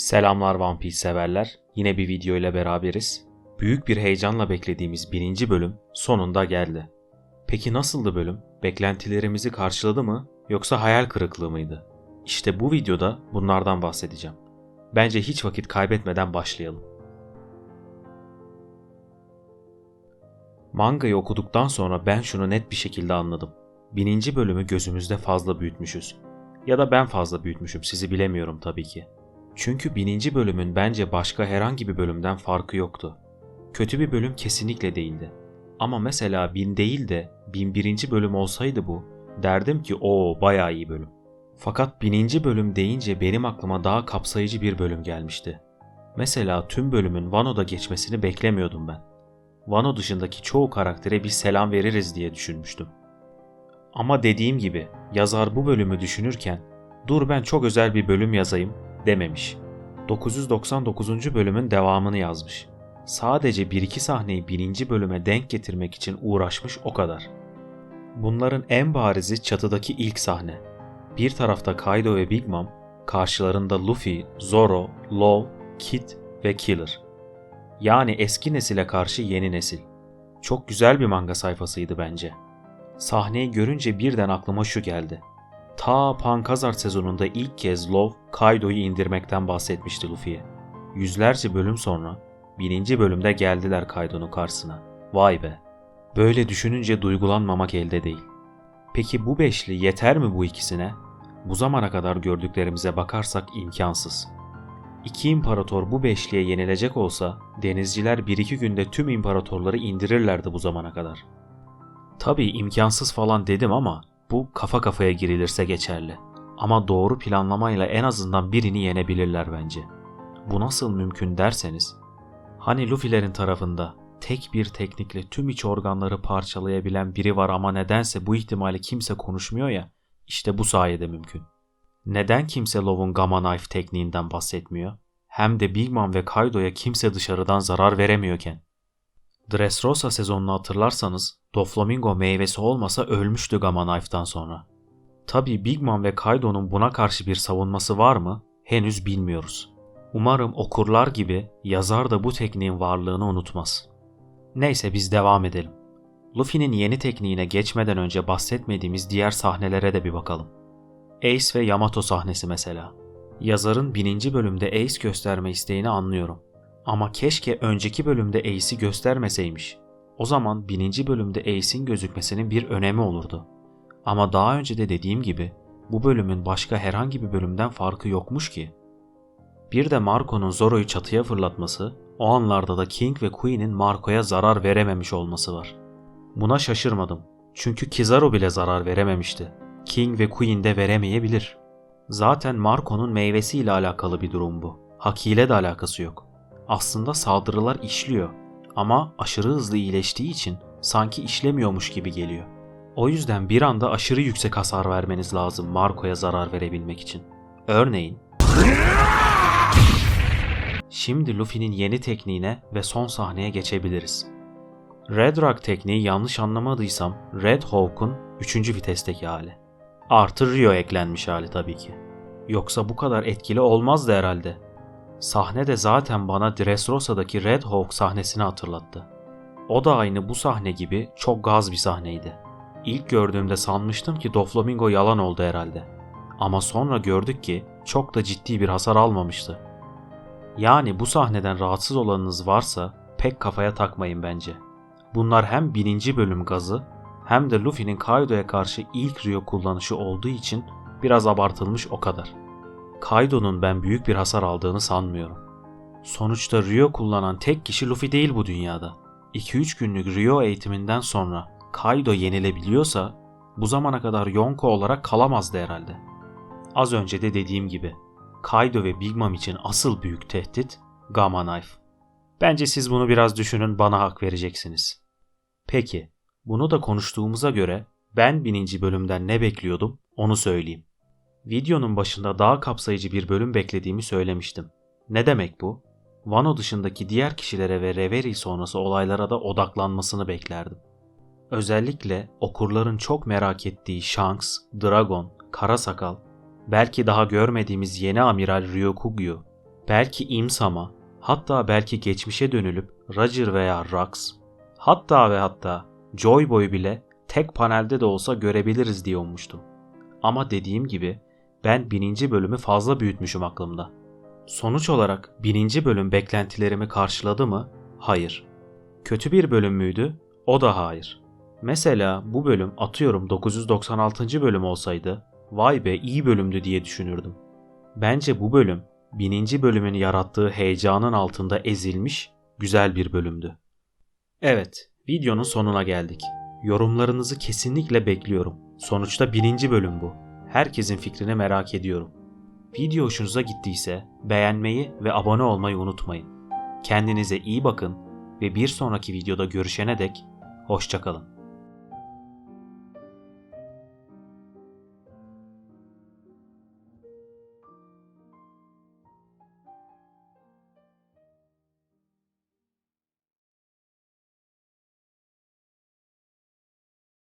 Selamlar One Piece severler. Yine bir video ile beraberiz. Büyük bir heyecanla beklediğimiz birinci bölüm sonunda geldi. Peki nasıldı bölüm? Beklentilerimizi karşıladı mı yoksa hayal kırıklığı mıydı? İşte bu videoda bunlardan bahsedeceğim. Bence hiç vakit kaybetmeden başlayalım. Mangayı okuduktan sonra ben şunu net bir şekilde anladım. Bininci bölümü gözümüzde fazla büyütmüşüz. Ya da ben fazla büyütmüşüm sizi bilemiyorum tabii ki. Çünkü bininci bölümün bence başka herhangi bir bölümden farkı yoktu. Kötü bir bölüm kesinlikle değildi. Ama mesela bin değil de bin birinci bölüm olsaydı bu, derdim ki o bayağı iyi bölüm. Fakat bininci bölüm deyince benim aklıma daha kapsayıcı bir bölüm gelmişti. Mesela tüm bölümün Wano'da geçmesini beklemiyordum ben. Wano dışındaki çoğu karaktere bir selam veririz diye düşünmüştüm. Ama dediğim gibi yazar bu bölümü düşünürken dur ben çok özel bir bölüm yazayım dememiş. 999. bölümün devamını yazmış. Sadece 1-2 sahneyi birinci bölüme denk getirmek için uğraşmış o kadar. Bunların en barizi çatıdaki ilk sahne. Bir tarafta Kaido ve Big Mom, karşılarında Luffy, Zoro, Law, Kid ve Killer. Yani eski nesile karşı yeni nesil. Çok güzel bir manga sayfasıydı bence. Sahneyi görünce birden aklıma şu geldi. Ta Pankazar sezonunda ilk kez Love, Kaido'yu indirmekten bahsetmişti Luffy'ye. Yüzlerce bölüm sonra bininci bölümde geldiler Kaido'nun karşısına. Vay be. Böyle düşününce duygulanmamak elde değil. Peki bu beşli yeter mi bu ikisine? Bu zamana kadar gördüklerimize bakarsak imkansız. İki imparator bu beşliye yenilecek olsa denizciler bir iki günde tüm imparatorları indirirlerdi bu zamana kadar. Tabii imkansız falan dedim ama bu kafa kafaya girilirse geçerli. Ama doğru planlamayla en azından birini yenebilirler bence. Bu nasıl mümkün derseniz, hani Luffy'lerin tarafında tek bir teknikle tüm iç organları parçalayabilen biri var ama nedense bu ihtimali kimse konuşmuyor ya, işte bu sayede mümkün. Neden kimse Low'un Gamma Knife tekniğinden bahsetmiyor? Hem de Big Mom ve Kaido'ya kimse dışarıdan zarar veremiyorken. Dressrosa sezonunu hatırlarsanız Doflamingo meyvesi olmasa ölmüştü Gamma Knife'dan sonra. Tabi Big Mom ve Kaido'nun buna karşı bir savunması var mı? Henüz bilmiyoruz. Umarım okurlar gibi yazar da bu tekniğin varlığını unutmaz. Neyse biz devam edelim. Luffy'nin yeni tekniğine geçmeden önce bahsetmediğimiz diğer sahnelere de bir bakalım. Ace ve Yamato sahnesi mesela. Yazarın bininci bölümde Ace gösterme isteğini anlıyorum. Ama keşke önceki bölümde Ace'i göstermeseymiş. O zaman bininci bölümde Ace'in gözükmesinin bir önemi olurdu. Ama daha önce de dediğim gibi bu bölümün başka herhangi bir bölümden farkı yokmuş ki. Bir de Marco'nun Zoro'yu çatıya fırlatması, o anlarda da King ve Queen'in Marco'ya zarar verememiş olması var. Buna şaşırmadım. Çünkü Kizaru bile zarar verememişti. King ve Queen de veremeyebilir. Zaten Marco'nun meyvesiyle alakalı bir durum bu. Haki ile de alakası yok. Aslında saldırılar işliyor ama aşırı hızlı iyileştiği için sanki işlemiyormuş gibi geliyor. O yüzden bir anda aşırı yüksek hasar vermeniz lazım Marco'ya zarar verebilmek için. Örneğin Şimdi Luffy'nin yeni tekniğine ve son sahneye geçebiliriz. Red Rock tekniği yanlış anlamadıysam Red Hawk'un 3. vitesteki hali. Artı Rio eklenmiş hali tabii ki. Yoksa bu kadar etkili olmazdı herhalde. Sahne de zaten bana Dressrosa'daki Red Hawk sahnesini hatırlattı. O da aynı bu sahne gibi çok gaz bir sahneydi. İlk gördüğümde sanmıştım ki Doflamingo yalan oldu herhalde. Ama sonra gördük ki çok da ciddi bir hasar almamıştı. Yani bu sahneden rahatsız olanınız varsa pek kafaya takmayın bence. Bunlar hem bininci bölüm gazı hem de Luffy'nin Kaido'ya karşı ilk Rio kullanışı olduğu için biraz abartılmış o kadar. Kaido'nun ben büyük bir hasar aldığını sanmıyorum. Sonuçta Rio kullanan tek kişi Luffy değil bu dünyada. 2-3 günlük Rio eğitiminden sonra Kaido yenilebiliyorsa bu zamana kadar Yonko olarak kalamazdı herhalde. Az önce de dediğim gibi Kaido ve Big Mom için asıl büyük tehdit Gamma Knife. Bence siz bunu biraz düşünün bana hak vereceksiniz. Peki, bunu da konuştuğumuza göre ben bininci bölümden ne bekliyordum onu söyleyeyim. Videonun başında daha kapsayıcı bir bölüm beklediğimi söylemiştim. Ne demek bu? Wano dışındaki diğer kişilere ve Reverie sonrası olaylara da odaklanmasını beklerdim. Özellikle okurların çok merak ettiği Shanks, Dragon, Kara Sakal, belki daha görmediğimiz yeni amiral Ryokugyu, belki imsama, hatta belki geçmişe dönülüp Roger veya Rux, hatta ve hatta Joy Boy'u bile tek panelde de olsa görebiliriz diye ummuştum. Ama dediğim gibi ben bininci bölümü fazla büyütmüşüm aklımda. Sonuç olarak bininci bölüm beklentilerimi karşıladı mı? Hayır. Kötü bir bölüm müydü? O da hayır. Mesela bu bölüm atıyorum 996. bölüm olsaydı vay be iyi bölümdü diye düşünürdüm. Bence bu bölüm bininci bölümün yarattığı heyecanın altında ezilmiş güzel bir bölümdü. Evet, videonun sonuna geldik. Yorumlarınızı kesinlikle bekliyorum. Sonuçta bininci bölüm bu. Herkesin fikrini merak ediyorum. Video hoşunuza gittiyse beğenmeyi ve abone olmayı unutmayın. Kendinize iyi bakın ve bir sonraki videoda görüşene dek hoşçakalın.